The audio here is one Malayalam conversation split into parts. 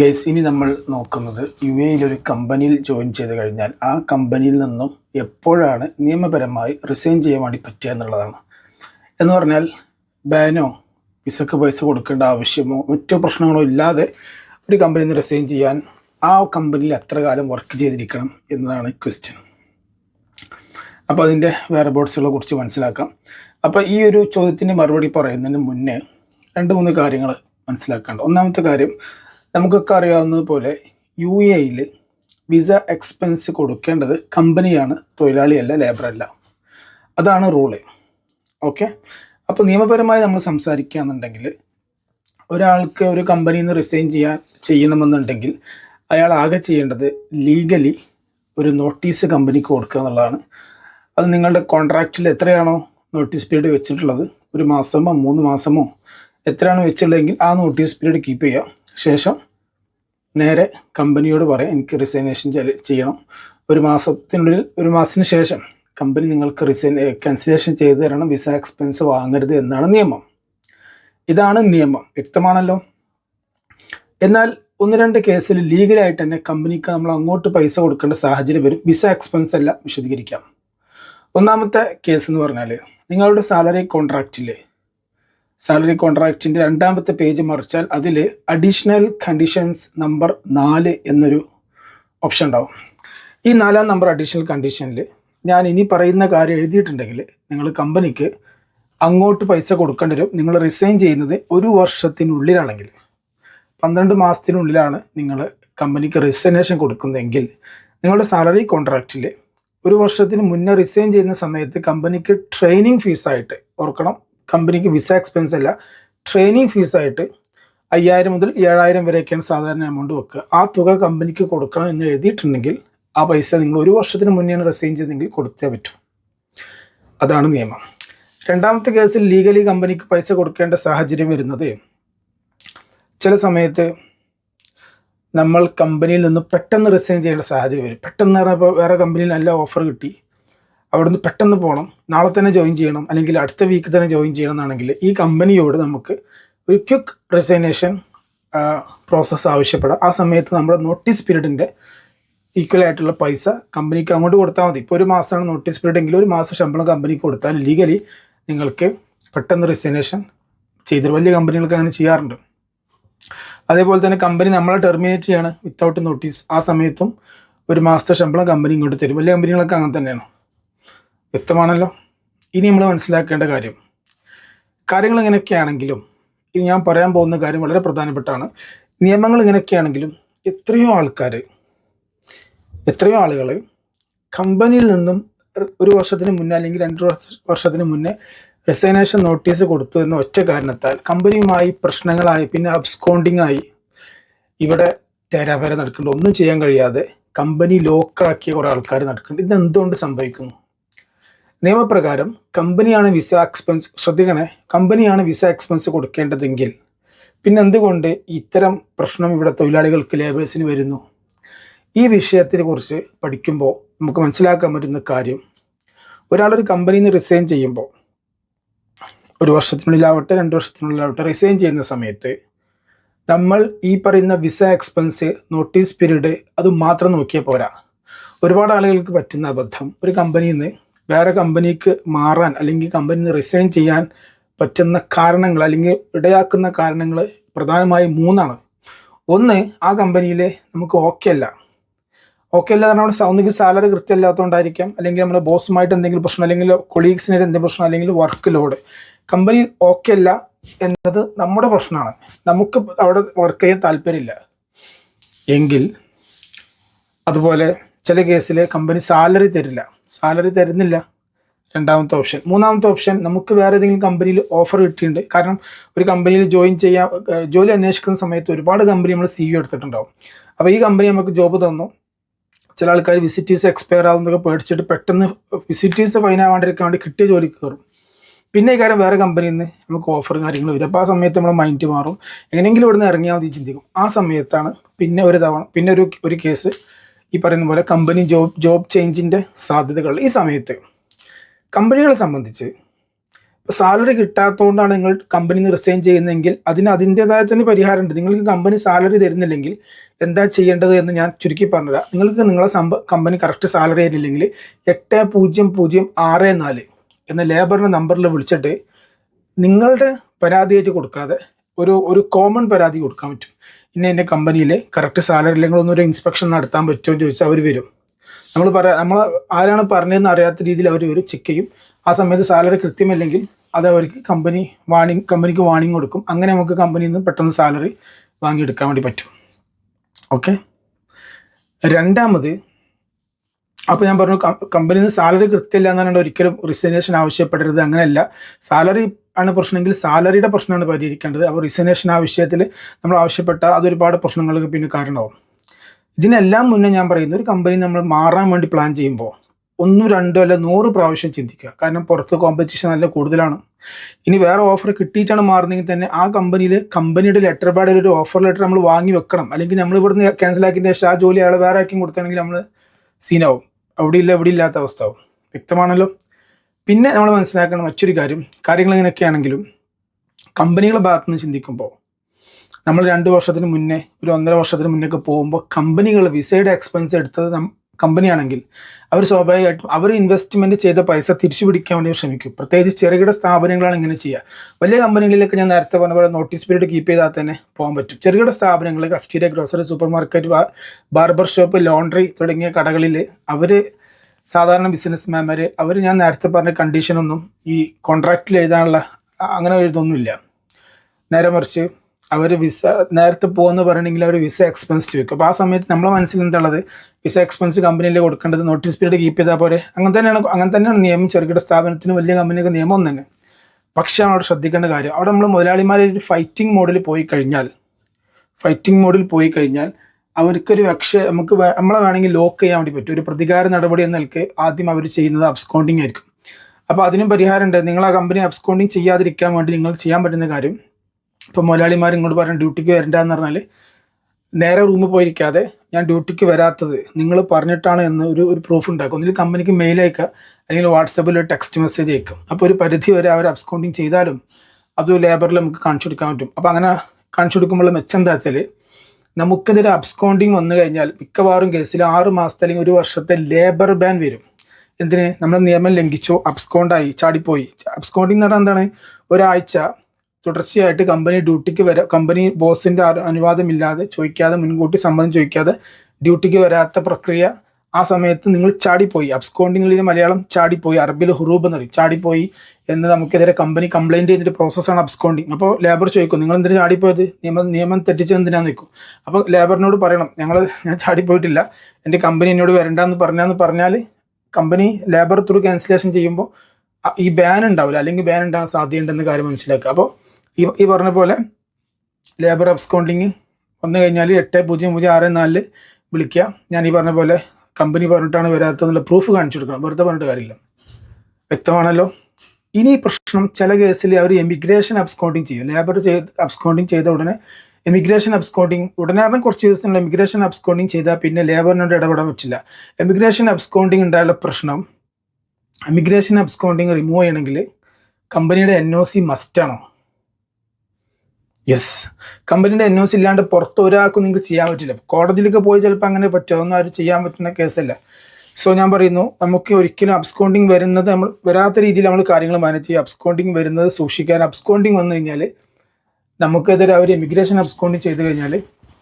ഗൈസ് ഇനി നമ്മൾ നോക്കുന്നത് യു എയിൽ ഒരു കമ്പനിയിൽ ജോയിൻ ചെയ്ത് കഴിഞ്ഞാൽ ആ കമ്പനിയിൽ നിന്നും എപ്പോഴാണ് നിയമപരമായി റിസൈൻ ചെയ്യാൻ വേണ്ടി പറ്റുക എന്നുള്ളതാണ്. എന്ന് പറഞ്ഞാൽ ബാനോ വിസക്ക് പൈസ കൊടുക്കേണ്ട ആവശ്യമോ മറ്റോ പ്രശ്നങ്ങളോ ഇല്ലാതെ ഒരു കമ്പനിയിൽ നിന്ന് റിസൈൻ ചെയ്യാൻ ആ കമ്പനിയിൽ എത്ര കാലം വർക്ക് ചെയ്തിരിക്കണം എന്നതാണ് ക്വസ്റ്റ്യൻ അപ്പോൾ അതിന്റെ വേറെ ബോർഡ്സുകളെ കുറിച്ച് മനസ്സിലാക്കാം. അപ്പോൾ ഈ ഒരു ചോദ്യത്തിന് മറുപടി പറയുന്നതിന് മുന്നേ രണ്ട് മൂന്ന് കാര്യങ്ങൾ മനസ്സിലാക്കേണ്ട. ഒന്നാമത്തെ കാര്യം നമുക്കൊക്കെ അറിയാവുന്നതുപോലെ യു എയിൽ വിസ എക്സ്പെൻസ് കൊടുക്കേണ്ടത് കമ്പനിയാണ് തൊഴിലാളിയല്ല ലേബറല്ല. അതാണ് റൂൾ. ഓക്കെ? അപ്പോൾ നിയമപരമായി നമ്മൾ സംസാരിക്കുകയാണെന്നുണ്ടെങ്കിൽ ഒരാൾക്ക് ഒരു കമ്പനിയിൽ നിന്ന് റിസൈൻ ചെയ്യാൻ ചെയ്യണമെന്നുണ്ടെങ്കിൽ അയാൾ ആകെ ചെയ്യേണ്ടത് ലീഗലി ഒരു നോട്ടീസ് കമ്പനിക്ക് കൊടുക്കുക എന്നുള്ളതാണ്. അത് നിങ്ങളുടെ കോൺട്രാക്റ്റിൽ എത്രയാണോ നോട്ടീസ് പീരീഡ് വെച്ചിട്ടുള്ളത്? ഒരു മാസമോ മൂന്ന് മാസമോ എത്രയാണോ വെച്ചിട്ടുള്ളതെങ്കിൽ ആ നോട്ടീസ് പീരീഡ് കീപ്പ് ചെയ്യുക. ശേഷം നേരെ കമ്പനിയോട് പറയാം എനിക്ക് റിസൈനേഷൻ ചെയ്യണം. ഒരു മാസത്തിനുള്ളിൽ ഒരു മാസത്തിന് ശേഷം കമ്പനി നിങ്ങൾക്ക് റിസൈൻ ക്യാൻസലേഷൻ ചെയ്തു തരണം വിസ എക്സ്പെൻസ് വാങ്ങരുത് എന്നാണ് നിയമം. ഇതാണ് നിയമം. വ്യക്തമാണല്ലോ? എന്നാൽ ഒന്ന് രണ്ട് കേസിൽ ലീഗലായിട്ട് തന്നെ കമ്പനിക്ക് നമ്മൾ അങ്ങോട്ട് പൈസ കൊടുക്കേണ്ട സാഹചര്യം വരും. വിസ എക്സ്പെൻസ് അല്ല വിശദീകരിക്കാം. ഒന്നാമത്തെ കേസ് എന്ന് പറഞ്ഞാൽ നിങ്ങളുടെ സാലറി കോൺട്രാക്റ്റിലെ സാലറി കോൺട്രാക്റ്റിന്റെ രണ്ടാമത്തെ പേജ് മറിച്ചാൽ അതിൽ അഡീഷണൽ കണ്ടീഷൻസ് നമ്പർ നാല് എന്നൊരു ഓപ്ഷൻ ഉണ്ടാവും. ഈ നാലാം നമ്പർ അഡീഷണൽ കണ്ടീഷനിൽ ഞാൻ ഇനി പറയുന്ന കാര്യം എഴുതിയിട്ടുണ്ടെങ്കിൽ നിങ്ങൾ കമ്പനിക്ക് അങ്ങോട്ട് പൈസ കൊടുക്കേണ്ടി വരും. നിങ്ങൾ റിസൈൻ ചെയ്യുന്നത് ഒരു വർഷത്തിനുള്ളിലാണെങ്കിൽ പന്ത്രണ്ട് മാസത്തിനുള്ളിലാണ് നിങ്ങൾ കമ്പനിക്ക് റിസൈനേഷൻ കൊടുക്കുന്നതെങ്കിൽ നിങ്ങളുടെ സാലറി കോൺട്രാക്റ്റിൽ ഒരു വർഷത്തിന് മുന്നേ റിസൈൻ ചെയ്യുന്ന സമയത്ത് കമ്പനിക്ക് ട്രെയിനിങ് ഫീസായിട്ട് ഓർക്കണം. കമ്പനിക്ക് വിസ എക്സ്പെൻസ് അല്ല ട്രെയിനിങ് ഫീസായിട്ട് അയ്യായിരം മുതൽ ഏഴായിരം വരെയൊക്കെയാണ് സാധാരണ എമൗണ്ട് വെക്കുക. ആ തുക കമ്പനിക്ക് കൊടുക്കണം എന്ന് എഴുതിയിട്ടുണ്ടെങ്കിൽ ആ പൈസ നിങ്ങൾ ഒരു വർഷത്തിന് മുന്നെയാണ് റിസൈൻ ചെയ്തെങ്കിൽ കൊടുത്തേ പറ്റൂ. അതാണ് നിയമം. രണ്ടാമത്തെ കേസിൽ ലീഗലി കമ്പനിക്ക് പൈസ കൊടുക്കേണ്ട സാഹചര്യം വരുന്നത് ചില സമയത്ത് നമ്മൾ കമ്പനിയിൽ നിന്ന് പെട്ടെന്ന് റിസൈൻ ചെയ്യേണ്ട സാഹചര്യം വരും. പെട്ടെന്ന് വേറെ കമ്പനിയിൽ നല്ല ഓഫർ കിട്ടി. അവിടുന്ന് പെട്ടെന്ന് പോകണം നാളെ തന്നെ ജോയിൻ ചെയ്യണം. അല്ലെങ്കിൽ അടുത്ത വീക്ക് തന്നെ ജോയിൻ ചെയ്യണം എന്നാണെങ്കിൽ ഈ കമ്പനിയോട് നമുക്ക് ഒരു ക്വിക്ക് റെസിഗ്നേഷൻ പ്രോസസ്സ് ആവശ്യപ്പെടാം. ആ സമയത്ത് നമ്മുടെ നോട്ടീസ് പീരീഡിന്റെ ഈക്വൽ ആയിട്ടുള്ള പൈസ കമ്പനിക്ക് അങ്ങോട്ട് കൊടുത്താൽ മതി. ഇപ്പോൾ ഒരു മാസമാണ് നോട്ടീസ് പീരീഡ് എങ്കിൽ ഒരു മാസം ശമ്പളം കമ്പനിക്ക് കൊടുത്താൽ ലീഗലി നിങ്ങൾക്ക് പെട്ടെന്ന് റിസൈനേഷൻ ചെയ്ത് വലിയ കമ്പനികൾക്ക് അങ്ങനെ ചെയ്യാറുണ്ട്. അതേപോലെ തന്നെ കമ്പനി നമ്മളെ ടെർമിനേറ്റ് ചെയ്യാണ് വിത്തൗട്ട് നോട്ടീസ് ആ സമയത്തും ഒരു മാസത്തെ ശമ്പളം കമ്പനി ഇങ്ങോട്ട് തരും. വലിയ കമ്പനികളൊക്കെ അങ്ങനെ തന്നെയാണ്. വ്യക്തമാണല്ലോ? ഇനി നമ്മൾ മനസ്സിലാക്കേണ്ട കാര്യം. കാര്യങ്ങൾ ഇങ്ങനെയൊക്കെയാണെങ്കിലും ഇനി ഞാൻ പറയാൻ പോകുന്ന കാര്യം വളരെ പ്രധാനപ്പെട്ടാണ്. നിയമങ്ങൾ ഇങ്ങനെയൊക്കെയാണെങ്കിലും എത്രയോ ആൾക്കാർ എത്രയോ ആളുകൾ കമ്പനിയിൽ നിന്നും ഒരു വർഷത്തിന് മുന്നേ അല്ലെങ്കിൽ രണ്ട് വർഷത്തിന് മുന്നേ റിസൈനേഷൻ നോട്ടീസ് കൊടുത്തു എന്ന ഒറ്റ കാരണത്താൽ കമ്പനിയുമായി പ്രശ്നങ്ങളായി പിന്നെ അബ്സ്കോണ്ടിങ് ആയി ഇവിടെ തേരാപേര നടക്കുന്നുണ്ട്. ഒന്നും ചെയ്യാൻ കഴിയാതെ കമ്പനി ലോക്കാക്കിയ കുറേ ആൾക്കാർ നടക്കുന്നുണ്ട്. ഇതെന്തുകൊണ്ട് സംഭവിക്കുന്നു? നിയമപ്രകാരം കമ്പനിയാണ് വിസ എക്സ്പെൻസ് ശ്രദ്ധിക്കണേ. കമ്പനിയാണ് വിസ എക്സ്പെൻസ് കൊടുക്കേണ്ടതെങ്കിൽ പിന്നെ എന്തുകൊണ്ട് ഇത്തരം പ്രശ്നം ഇവിടെ തൊഴിലാളികൾക്ക് ലേബേഴ്സിന് വരുന്നു? ഈ വിഷയത്തിനെ കുറിച്ച് പഠിക്കുമ്പോൾ നമുക്ക് മനസ്സിലാക്കാൻ പറ്റുന്ന കാര്യം ഒരാളൊരു കമ്പനിയിൽ നിന്ന് റിസൈൻ ചെയ്യുമ്പോൾ ഒരു വർഷത്തിനുള്ളിലാവട്ടെ രണ്ട് വർഷത്തിനുള്ളിലാവട്ടെ റിസൈൻ ചെയ്യുന്ന സമയത്ത് നമ്മൾ ഈ പറയുന്ന വിസ എക്സ്പെൻസ് നോട്ടീസ് പീരീഡ് അത് മാത്രം നോക്കിയാൽ പോരാ. ഒരുപാട് ആളുകൾക്ക് പറ്റുന്ന അബദ്ധം. ഒരു കമ്പനിയിൽ നിന്ന് വേറെ കമ്പനിക്ക് മാറാൻ അല്ലെങ്കിൽ കമ്പനി റിസൈൻ ചെയ്യാൻ പറ്റുന്ന കാരണങ്ങൾ അല്ലെങ്കിൽ ഇടയാക്കുന്ന കാരണങ്ങൾ പ്രധാനമായും മൂന്നാണ്. ഒന്ന് ആ കമ്പനിയിലെ നമുക്ക് ഓക്കെ അല്ല. ഓക്കെ അല്ല കാരണം അവിടെ ഒന്നുകിൽ സാലറി കൃത്യമല്ലാത്തതുകൊണ്ടായിരിക്കാം. അല്ലെങ്കിൽ നമ്മുടെ ബോസുമായിട്ട് എന്തെങ്കിലും പ്രശ്നം അല്ലെങ്കിൽ കൊളീഗ്സിന് എന്തെങ്കിലും പ്രശ്നം അല്ലെങ്കിൽ വർക്ക് ലോഡ് കമ്പനി ഓക്കെ അല്ല എന്നത് നമ്മുടെ പ്രശ്നമാണ്. നമുക്ക് അവിടെ വർക്ക് ചെയ്യാൻ താല്പര്യമില്ല. എങ്കിൽ അതുപോലെ ചില കേസിൽ കമ്പനി സാലറി തരില്ല. സാലറി തരുന്നില്ല. രണ്ടാമത്തെ ഓപ്ഷൻ മൂന്നാമത്തെ ഓപ്ഷൻ നമുക്ക് വേറെ ഏതെങ്കിലും കമ്പനിയിൽ ഓഫർ കിട്ടിയിട്ടുണ്ട്. കാരണം ഒരു കമ്പനിയിൽ ജോയിൻ ചെയ്യാൻ ജോലി അന്വേഷിക്കുന്ന സമയത്ത് ഒരുപാട് കമ്പനി നമ്മൾ സി വി എടുത്തിട്ടുണ്ടാവും. അപ്പോൾ ഈ കമ്പനി നമുക്ക് ജോബ് തന്നു. ചില ആൾക്കാർ വിസിറ്റീസ് എക്സ്പയർ ആവുന്നതൊക്കെ പേടിച്ചിട്ട് പെട്ടെന്ന് വിസിറ്റീസ് ഫൈൻ ആവാണ്ടിരിക്കാൻ വേണ്ടി കിട്ടിയ ജോലി കയറും. പിന്നെ ഈ കാര്യം വേറെ കമ്പനിയിൽ നിന്ന് നമുക്ക് ഓഫർ കാര്യങ്ങൾ വരും. അപ്പോൾ ആ സമയത്ത് നമ്മൾ മൈൻഡ് മാറും. എങ്ങനെയെങ്കിലും ഇവിടുന്ന് ഇറങ്ങിയാൽ മതി ചിന്തിക്കും. ആ സമയത്താണ് പിന്നെ ഒരു തവണ പിന്നെ ഒരു ഒരു കേസ് ഈ പറയുന്ന പോലെ കമ്പനി ജോബ് ജോബ് ചേഞ്ചിന്റെ സാധ്യതകൾ ഈ സമയത്ത്. കമ്പനികളെ സംബന്ധിച്ച് സാലറി കിട്ടാത്തതുകൊണ്ടാണ് നിങ്ങൾ കമ്പനി നിന്ന് റിസൈൻ ചെയ്യുന്നതെങ്കിൽ അതിന് അതിന്റെതായ തന്നെ പരിഹാരമുണ്ട്. നിങ്ങൾക്ക് കമ്പനി സാലറി തരുന്നില്ലെങ്കിൽ എന്താ ചെയ്യേണ്ടത് എന്ന് ഞാൻ ചുരുക്കി പറഞ്ഞുതരാം. നിങ്ങൾക്ക് നിങ്ങളെ സംഭ കമ്പനി കറക്റ്റ് സാലറി തരില്ലെങ്കിൽ എട്ട് പൂജ്യം പൂജ്യം ആറ് നാല് എന്ന ലേബറിന്റെ നമ്പറിൽ വിളിച്ചിട്ട് നിങ്ങളുടെ പരാതിയായിട്ട് കൊടുക്കാതെ ഒരു ഒരു കോമൺ പരാതി കൊടുക്കാൻ പറ്റും. ഇന്ന എന്റെ കമ്പനിയിൽ കറക്റ്റ് സാലറി അല്ലെങ്കിൽ ഒന്നൊരു ഇൻസ്പെക്ഷൻ നടത്താൻ പറ്റുമോ എന്ന് ചോദിച്ചാൽ അവർ വരും. നമ്മൾ പറ നമ്മൾ ആരാണ് പറഞ്ഞതെന്ന് അറിയാത്ത രീതിയിൽ അവർ വരും ചെക്ക് ചെയ്യും. ആ സമയത്ത് സാലറി കൃത്യമല്ലെങ്കിൽ അത് അവർക്ക് കമ്പനി വാണിംഗ് കമ്പനിക്ക് വാണിംഗ് കൊടുക്കും. അങ്ങനെ നമുക്ക് കമ്പനിയിൽ നിന്ന് പെട്ടെന്ന് സാലറി വാങ്ങിയെടുക്കാൻ വേണ്ടി പറ്റും. ഓക്കെ രണ്ടാമത് അപ്പോൾ ഞാൻ പറഞ്ഞു കമ്പനിയിൽ നിന്ന് സാലറി കൃത്യമില്ല എന്നാണ് ഒരിക്കലും റിസൈനേഷൻ ആവശ്യപ്പെടരുത്. അങ്ങനെയല്ല. സാലറി ആണ് പ്രശ്നമെങ്കിൽ സാലറിയുടെ പ്രശ്നമാണ് പരിഹരിക്കേണ്ടത്. അപ്പോൾ റിസനേഷൻ ആ വിഷയത്തിൽ നമ്മൾ ആവശ്യപ്പെട്ട അതൊരുപാട് പ്രശ്നങ്ങൾക്ക് പിന്നെ കാരണമാവും. ഇതിനെല്ലാം മുന്നേ ഞാൻ പറയുന്ന ഒരു കമ്പനി നമ്മൾ മാറാൻ വേണ്ടി പ്ലാൻ ചെയ്യുമ്പോൾ ഒന്നും രണ്ടോ അല്ല നൂറ് പ്രാവശ്യം ചിന്തിക്കുക. കാരണം പുറത്ത് കോമ്പറ്റീഷൻ നല്ല കൂടുതലാണ്. ഇനി വേറെ ഓഫർ കിട്ടിയിട്ടാണ് മാറുന്നതെങ്കിൽ തന്നെ ആ കമ്പനിയിൽ കമ്പനിയുടെ ലെറ്റർ പാഡിൽ ഒരു ഓഫർ ലെറ്റർ നമ്മൾ വാങ്ങി വെക്കണം. അല്ലെങ്കിൽ നമ്മൾ ഇവിടുന്ന് ക്യാൻസൽ ആക്കിയതിന് ശേഷം ആ ജോലി അയാൾ വേറെ ആക്കി കൊടുത്താണെങ്കിൽ നമ്മൾ സീനാവും അവിടെ ഇല്ല ഇവിടെ ഇല്ലാത്ത അവസ്ഥ ആവും. വ്യക്തമാണല്ലോ? പിന്നെ നമ്മൾ മനസ്സിലാക്കണം മറ്റൊരു കാര്യം കാര്യങ്ങൾ ഇങ്ങനെയൊക്കെ ആണെങ്കിലും കമ്പനികളുടെ ഭാഗത്തു നിന്ന് ചിന്തിക്കുമ്പോൾ നമ്മൾ രണ്ട് വർഷത്തിന് മുന്നേ ഒരു ഒന്നര വർഷത്തിന് മുന്നേ ഒക്കെ പോകുമ്പോൾ കമ്പനികൾ വിസയുടെ എക്സ്പെൻസ് എടുത്തത് കമ്പനിയാണെങ്കിൽ അവർ സ്വാഭാവികമായിട്ടും അവർ ഇൻവെസ്റ്റ്മെന്റ് ചെയ്ത പൈസ തിരിച്ചു പിടിക്കാൻ വേണ്ടി ശ്രമിക്കും. പ്രത്യേകിച്ച് ചെറുകിട സ്ഥാപനങ്ങളാണ് ഇങ്ങനെ ചെയ്യുക. വലിയ കമ്പനികളിലൊക്കെ ഞാൻ നേരത്തെ പറഞ്ഞ പോലെ നോട്ടീസ് പീരീഡ് കീപ്പ് ചെയ്താൽ തന്നെ പോകാൻ പറ്റും. ചെറുകിട സ്ഥാപനങ്ങൾ cafeteria grocery supermarket barber shop laundry തുടങ്ങിയ കടകളിൽ അവർ സാധാരണ ബിസിനസ് മാൻമാർ അവർ ഞാൻ നേരത്തെ പറഞ്ഞ കണ്ടീഷനൊന്നും ഈ കോൺട്രാക്റ്റിൽ എഴുതാനുള്ള അങ്ങനെ എഴുതൊന്നുമില്ല. നേരെ മറിച്ച് അവർ വിസ നേരത്തെ പോകുമെന്ന് പറയണമെങ്കിൽ അവർ വിസ എക്സ്പെൻസ് ചോദിക്കും അപ്പോൾ ആ സമയത്ത് നമ്മളെ മനസ്സിൽ എന്താണുള്ളത്? വിസ എക്സ്പെൻസ് കമ്പനിയിൽ കൊടുക്കേണ്ടത് നോട്ടീസ് പീരീഡ് കീപ്പ് ചെയ്താൽ പോരെ. അങ്ങനെ തന്നെയാണ് അങ്ങനെ തന്നെയാണ് നിയമം. ചെറുകിട സ്ഥാപനത്തിന് വലിയ കമ്പനിക്ക് നിയമം തന്നെ പക്ഷേ അവിടെ ശ്രദ്ധിക്കേണ്ട കാര്യം അവിടെ നമ്മൾ മുതലാളിമാരെ ഒരു ഫൈറ്റിംഗ് മോഡിൽ പോയി കഴിഞ്ഞാൽ ഫൈറ്റിംഗ് മോഡിൽ പോയി കഴിഞ്ഞാൽ അവർക്കൊരു പക്ഷേ നമുക്ക് നമ്മളെ വേണമെങ്കിൽ ലോക്ക് ചെയ്യാൻ വേണ്ടി പറ്റും. ഒരു പ്രതികാര നടപടി എന്ന നിലയ്ക്ക് ആദ്യം അവർ ചെയ്യുന്നത് അബ്സ്കോണ്ടിങ് ആയിരിക്കും. അപ്പോൾ അതിനും പരിഹാരമുണ്ട്. നിങ്ങൾ ആ കമ്പനി അബ്സ്കോണ്ടിങ് ചെയ്യാതിരിക്കാൻ വേണ്ടി നിങ്ങൾ ചെയ്യാൻ പറ്റുന്ന കാര്യം ഇപ്പോൾ മുതലാളിമാർ ഇങ്ങോട്ട് പറഞ്ഞ ഡ്യൂട്ടിക്ക് വരണ്ടെന്ന് പറഞ്ഞാൽ നേരെ റൂമിൽ പോയിരിക്കാതെ ഞാൻ ഡ്യൂട്ടിക്ക് വരാത്തത് നിങ്ങൾ പറഞ്ഞിട്ടാണ് എന്ന് ഒരു ഒരു പ്രൂഫ് ഉണ്ടാക്കും. ഒന്നിൽ കമ്പനിക്ക് മെയിൽ അയക്കുക അല്ലെങ്കിൽ വാട്സപ്പിൽ ഒരു ടെക്സ്റ്റ് മെസ്സേജ് അയക്കും. അപ്പോൾ ഒരു പരിധി വരെ അവർ അബ്സ്കോണ്ടിങ് ചെയ്താലും അത് ലേബറിൽ നമുക്ക് കാണിച്ചു കൊടുക്കാൻ പറ്റും. അപ്പോൾ അങ്ങനെ കാണിച്ചു കൊടുക്കുമ്പോൾ മെച്ചം എന്താ വെച്ചാൽ നമുക്കിതൊരു അബ്സ്കോണ്ടിങ് വന്നു കഴിഞ്ഞാൽ മിക്കവാറും കേസിൽ ആറ് മാസത്തെ അല്ലെങ്കിൽ ഒരു വർഷത്തെ ലേബർ ബാൻ വരും. എന്തിന്? നമ്മൾ നിയമം ലംഘിച്ചു അബ്സ്കോണ്ടായി ചാടിപ്പോയി. അബ്സ്കോണ്ടിങ് എന്ന് പറഞ്ഞാൽ എന്താണ്? ഒരാഴ്ച തുടർച്ചയായിട്ട് കമ്പനി ഡ്യൂട്ടിക്ക് വരാ കമ്പനി ബോസിന്റെ അനുവാദമില്ലാതെ ചോദിക്കാതെ മുൻകൂട്ടി സമ്മതം ചോദിക്കാതെ ഡ്യൂട്ടിക്ക് വരാത്ത പ്രക്രിയ ആ സമയത്ത് നിങ്ങൾ ചാടിപ്പോയി. അബ്സ്കോണ്ടിങ്ങിൽ മലയാളം ചാടിപ്പോയി. അറബിൽ ഹുറൂബ് എന്ന് പറയും. ചാടിപ്പോയി എന്ന് നമുക്കെതിരെ കമ്പനി കംപ്ലൈന്റ് ചെയ്തിട്ട് പ്രോസസ്സാണ് അബ്സ്കോണ്ടിങ് അപ്പോൾ ലേബർ ചോദിക്കും നിങ്ങൾ എന്തിനാണ് ചാടിപ്പോയത്? നിയമം നിയമം തെറ്റിച്ചത് എന്തിനാന്ന് ചോദിക്കും. അപ്പോൾ ലേബറിനോട് പറയണം ഞങ്ങൾ ഞാൻ ചാടിപ്പോയിട്ടില്ല. എന്റെ കമ്പനി എന്നോട് വരണ്ടെന്ന് പറഞ്ഞാന്ന് പറഞ്ഞാൽ കമ്പനി ലേബർ ത്രൂ ക്യാൻസലേഷൻ ചെയ്യുമ്പോൾ ഈ ബാൻ ഉണ്ടാവില്ല. അല്ലെങ്കിൽ ബാൻ ഉണ്ടാകാൻ സാധ്യതയുണ്ടെന്ന് കാര്യം മനസ്സിലാക്കുക. അപ്പോൾ ഈ ഈ പറഞ്ഞ പോലെ ലേബർ അബ്സ്കൗണ്ടിങ് വന്നു കഴിഞ്ഞാൽ എട്ട് പൂജ്യം പൂജ്യം ആറ് നാലിൽ വിളിക്കുക. ഞാൻ ഈ പറഞ്ഞ പോലെ കമ്പനി പറഞ്ഞിട്ടാണ് വരാത്തതെന്നുള്ള പ്രൂഫ് കാണിച്ചു കൊടുക്കണം വെറുതെ പറഞ്ഞിട്ട് കാര്യമില്ല. വ്യക്തമാണല്ലോ? ഇനി പ്രശ്നം ചില കേസിൽ അവർ എമിഗ്രേഷൻ അബ്സ്കൗണ്ടിങ് ചെയ്യും. ലേബർ ചെയ്ത് അബ്സ്കൗണ്ടിങ് ചെയ്ത ഉടനെ എമിഗ്രേഷൻ അബ്സ്കൗണ്ടിങ് ഉടനെ പറഞ്ഞാൽ കുറച്ച് ദിവസത്തിനുള്ള എമിഗ്രേഷൻ അബ്സ്കൗണ്ടിങ് ചെയ്താൽ പിന്നെ ലേബറിനോട് ഇടപെടാൻ പറ്റില്ല. എമിഗ്രേഷൻ അബ്സ്കൗണ്ടിങ് ഉണ്ടായുള്ള പ്രശ്നം എമിഗ്രേഷൻ അബ്സ്കൗണ്ടിങ് റിമൂവ് ചെയ്യണമെങ്കിൽ കമ്പനിയുടെ എൻ ഒ സി മസ്റ്റാണോ യെസ് കമ്പനിയുടെ എൻ ഒ സി ഇല്ലാണ്ട് പുറത്ത് ഒരാൾക്കും നിങ്ങൾക്ക് ചെയ്യാൻ പറ്റില്ല. കോടതിയിലൊക്കെ പോയി ചിലപ്പോൾ അങ്ങനെ പറ്റുമോ അതൊന്നും ആരും ചെയ്യാൻ പറ്റുന്ന കേസല്ല. സോ ഞാൻ പറയുന്നു നമുക്ക് ഒരിക്കലും അബ്സ്കോണ്ടിങ് വരുന്നത് നമ്മൾ വരാത്ത രീതിയിൽ നമ്മൾ കാര്യങ്ങൾ മാനേജ് ചെയ്യുക. അബ്സ്കോണ്ടിങ് വരുന്നത് സൂക്ഷിക്കാൻ അബ്സ്കോണ്ടിങ് വന്നു കഴിഞ്ഞാൽ നമുക്കെതിരെ അവർ എമിഗ്രേഷൻ അബ്സ്കോണ്ടിങ് ചെയ്ത് കഴിഞ്ഞാൽ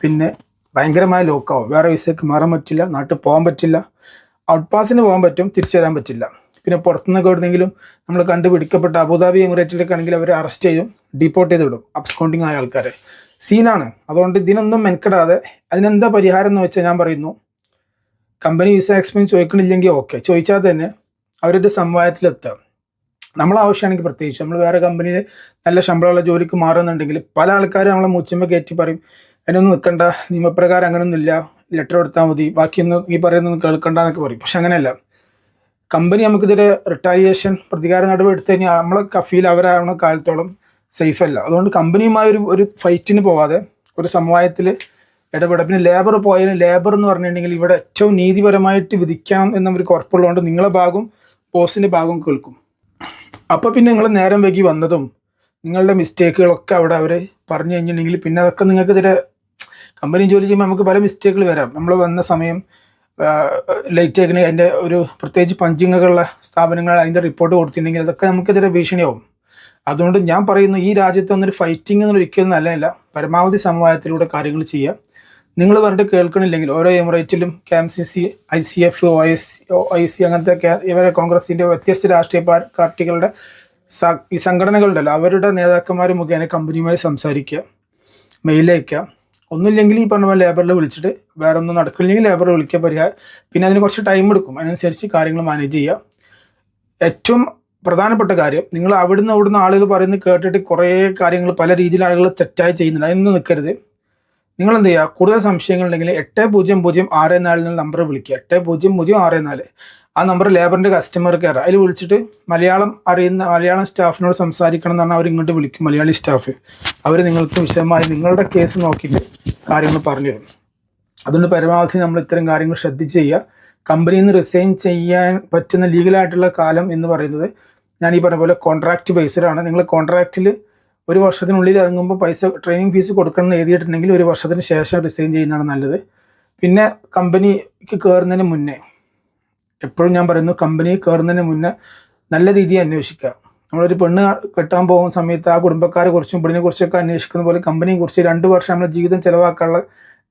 പിന്നെ ഭയങ്കരമായ ലോക്കാവും വേറെ വിസയ്ക്ക് മാറാൻ പറ്റില്ല നാട്ടിൽ പോകാൻ പറ്റില്ല. ഔട്ട് പാസിന് പോകാൻ പറ്റും തിരിച്ചു വരാൻ പറ്റില്ല. പിന്നെ പുറത്തുനിന്നൊക്കെ എവിടെന്നെങ്കിലും നമ്മൾ കണ്ടുപിടിക്കപ്പെട്ട അബുദാബി എമിറേറ്റിലൊക്കെ ആണെങ്കിൽ അവരെ അറസ്റ്റ് ചെയ്യും ഡീപ്പോർട്ട് ചെയ്ത് വിടും അബ്സ്കൗണ്ടിങ് ആയ ആൾക്കാരെ. സീനാണ്. അതുകൊണ്ട് ഇതിനൊന്നും മെനക്കെടാതെ അതിനെന്താ പരിഹാരം എന്ന് വെച്ചാൽ ഞാൻ പറയുന്നു കമ്പനി വിസ എക്സ്പീരിയൻസ് ചോദിക്കണില്ലെങ്കിൽ ഓക്കെ ചോദിച്ചാൽ തന്നെ അവരുടെ സമവായത്തിലെത്താം നമ്മളെ ആവശ്യമാണെങ്കിൽ പ്രത്യേകിച്ച് നമ്മൾ വേറെ കമ്പനിയിൽ നല്ല ശമ്പളമുള്ള ജോലിക്ക് മാറുന്നുണ്ടെങ്കിൽ പല ആൾക്കാരും നമ്മളെ മൂച്ചമ്മ കയറ്റി പറയും അതിനൊന്നും നിൽക്കണ്ട നിയമപ്രകാരം അങ്ങനെയൊന്നുമില്ല ലെറ്റർ കൊടുത്താൽ മതി ബാക്കിയൊന്നും ഈ പറയുന്നൊന്നും കേൾക്കണ്ട എന്നൊക്കെ പറയും. പക്ഷെ അങ്ങനെയല്ല. കമ്പനി നമുക്കിതൊരു റിട്ടാലിയേഷൻ പ്രതികാര നടപടി എടുത്തു കഴിഞ്ഞാൽ നമ്മളെ കഫീൽ അവരാവണ കാലത്തോളം സേഫ് അല്ല. അതുകൊണ്ട് കമ്പനിയുമായി ഒരു ഒരു ഫൈറ്റിന് പോവാതെ ഒരു സമവായത്തിൽ ഇടപെടാം. പിന്നെ ലേബർ പോയാലും ലേബർ എന്ന് പറഞ്ഞിട്ടുണ്ടെങ്കിൽ ഇവിടെ ഏറ്റവും നീതിപരമായിട്ട് വിധിക്കാം എന്നവർക്ക് ഉറപ്പുള്ളതുകൊണ്ട് നിങ്ങളെ ഭാഗം ബോസിന്റെ ഭാഗം കേൾക്കും. അപ്പോൾ പിന്നെ നിങ്ങൾ നേരം വൈകി വന്നതും നിങ്ങളുടെ മിസ്റ്റേക്കുകളൊക്കെ അവിടെ അവർ പറഞ്ഞു കഴിഞ്ഞിട്ടുണ്ടെങ്കിൽ പിന്നെ അതൊക്കെ നിങ്ങൾക്ക് ഇതിരെ കമ്പനി ജോലി ചെയ്യുമ്പോൾ നമുക്ക് പല മിസ്റ്റേക്കുകൾ വരാം. നമ്മൾ വന്ന സമയം ലൈറ്റ് ആക്കണ അതിന്റെ ഒരു പ്രത്യേകിച്ച് പഞ്ചിങ്ങുകളുള്ള സ്ഥാപനങ്ങൾ അതിന്റെ റിപ്പോർട്ട് കൊടുത്തിട്ടുണ്ടെങ്കിൽ അതൊക്കെ നമുക്കെതിരെ ഭീഷണിയാവും. അതുകൊണ്ട് ഞാൻ പറയുന്നു ഈ രാജ്യത്ത് ഒന്നൊരു ഫൈറ്റിംഗ് എന്നൊരു ഒരിക്കലും നല്ലതല്ല. പരമാവധി സമവായത്തിലൂടെ കാര്യങ്ങൾ ചെയ്യുക. നിങ്ങൾ പറഞ്ഞിട്ട് കേൾക്കണില്ലെങ്കിൽ ഓരോ എമിറേറ്റിലും K M C C I C F O S I C അങ്ങനത്തെ ഇവരെ കോൺഗ്രസിന്റെ വ്യത്യസ്ത രാഷ്ട്രീയ പാർട്ടികളുടെ ഈ സംഘടനകളുണ്ടല്ലോ അവരുടെ നേതാക്കന്മാർ മുഖേന കമ്പനിയുമായി സംസാരിക്കുക മെയിൽ അയക്കുക. ഒന്നുമില്ലെങ്കിൽ ഈ പറഞ്ഞ ലേബറിൽ വിളിച്ചിട്ട് വേറെ ഒന്നും നടക്കില്ലെങ്കിൽ ലേബറിൽ വിളിക്കാൻ പരിഹാരം പിന്നെ അതിന് കുറച്ച് ടൈം എടുക്കും. അതിനനുസരിച്ച് കാര്യങ്ങൾ മാനേജ് ചെയ്യുക. ഏറ്റവും പ്രധാനപ്പെട്ട കാര്യം നിങ്ങൾ അവിടുന്ന് അവിടുന്ന് ആളുകൾ പറയുന്നത് കേട്ടിട്ട് കുറേ കാര്യങ്ങൾ പല രീതിയിൽ ആളുകൾ തെറ്റായി ചെയ്യുന്നുണ്ട്. അതിനൊന്നും നിൽക്കരുത്. നിങ്ങൾ എന്ത് ചെയ്യുക? കൂടുതൽ സംശയങ്ങൾ ഉണ്ടെങ്കിൽ എട്ട് പൂജ്യം പൂജ്യം ആറ് നാലിൽ നമ്പർ വിളിക്കുക. എട്ട് പൂജ്യം പൂജ്യം ആറ് നാല് ആ നമ്പർ ലേബറിന്റെ കസ്റ്റമർ കെയർ അതിൽ വിളിച്ചിട്ട് മലയാളം അറിയുന്ന മലയാളം സ്റ്റാഫിനോട് സംസാരിക്കണം എന്ന് പറഞ്ഞാൽ അവർ ഇങ്ങോട്ട് വിളിക്കും മലയാളി സ്റ്റാഫ് അവർ നിങ്ങൾക്ക് വിശദമായി നിങ്ങളുടെ കേസ് നോക്കിയിട്ട് കാര്യങ്ങൾ പറഞ്ഞു തരും. അതുകൊണ്ട് പരമാവധി നമ്മൾ ഇത്തരം കാര്യങ്ങൾ ശ്രദ്ധിച്ച് ചെയ്യുക. കമ്പനിയിൽ നിന്ന് റിസൈൻ ചെയ്യാൻ പറ്റുന്ന ലീഗലായിട്ടുള്ള കാലം എന്ന് പറയുന്നത് ഞാൻ ഈ പറഞ്ഞ പോലെ കോൺട്രാക്റ്റ് ബേസ്ഡാണ് നിങ്ങൾ കോൺട്രാക്റ്റിൽ ഒരു വർഷത്തിനുള്ളിൽ ഇറങ്ങുമ്പോൾ പൈസ ട്രെയിനിങ് ഫീസ് കൊടുക്കണം എന്ന് എഴുതിയിട്ടുണ്ടെങ്കിൽ ഒരു വർഷത്തിന് ശേഷം റിസൈൻ ചെയ്യുന്നതാണ് നല്ലത്. പിന്നെ കമ്പനിക്ക് കയറുന്നതിന് മുന്നേ എപ്പോഴും ഞാൻ പറയുന്നു കമ്പനി കയറുന്നതിന് മുന്നേ നല്ല രീതിയിൽ അന്വേഷിക്കുക. നമ്മളൊരു പെണ്ണ് കെട്ടാൻ പോകുന്ന സമയത്ത് ആ കുടുംബക്കാരെ കുറിച്ചും പെണ്ണിനെ കുറിച്ചൊക്കെ അന്വേഷിക്കുന്ന പോലെ കമ്പനിയെ കുറിച്ച് രണ്ട് വർഷം നമ്മുടെ ജീവിതം ചിലവാക്കാനുള്ള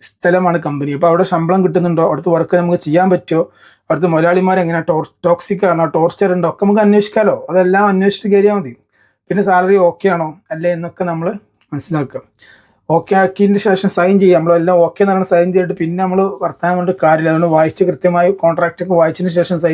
സ്ഥലമാണ് കമ്പനി അപ്പോൾ അവിടെ ശമ്പളം കിട്ടുന്നുണ്ടോ? അവിടുത്തെ വർക്ക് നമുക്ക് ചെയ്യാൻ പറ്റുമോ? അവിടുത്തെ മുതലാളിമാർ എങ്ങനെ ടോർ ടോക്സിക് ആണോ? ടോർച്ചർ ഉണ്ടോ? ഒക്കെ നമുക്ക് അന്വേഷിക്കാമല്ലോ അതെല്ലാം അന്വേഷിച്ചിട്ട് കയറിയാൽ മതി. പിന്നെ സാലറി ഓക്കെ ആണോ? അല്ലേ? എന്നൊക്കെ നമ്മൾ മനസ്സിലാക്കുക. ഓക്കെ ആക്കിയതിന് ശേഷം സൈൻ ചെയ്യാം. നമ്മളെല്ലാം ഓക്കെ എന്നാണ് സൈൻ ചെയ്തിട്ട് പിന്നെ നമ്മൾ വർത്താൻ വേണ്ടി കാര്യമില്ല. അതുകൊണ്ട് വായിച്ച് കൃത്യമായി കോൺട്രാക്റ്റ് ഒക്കെ വായിച്ചതിന് ശേഷം സൈൻ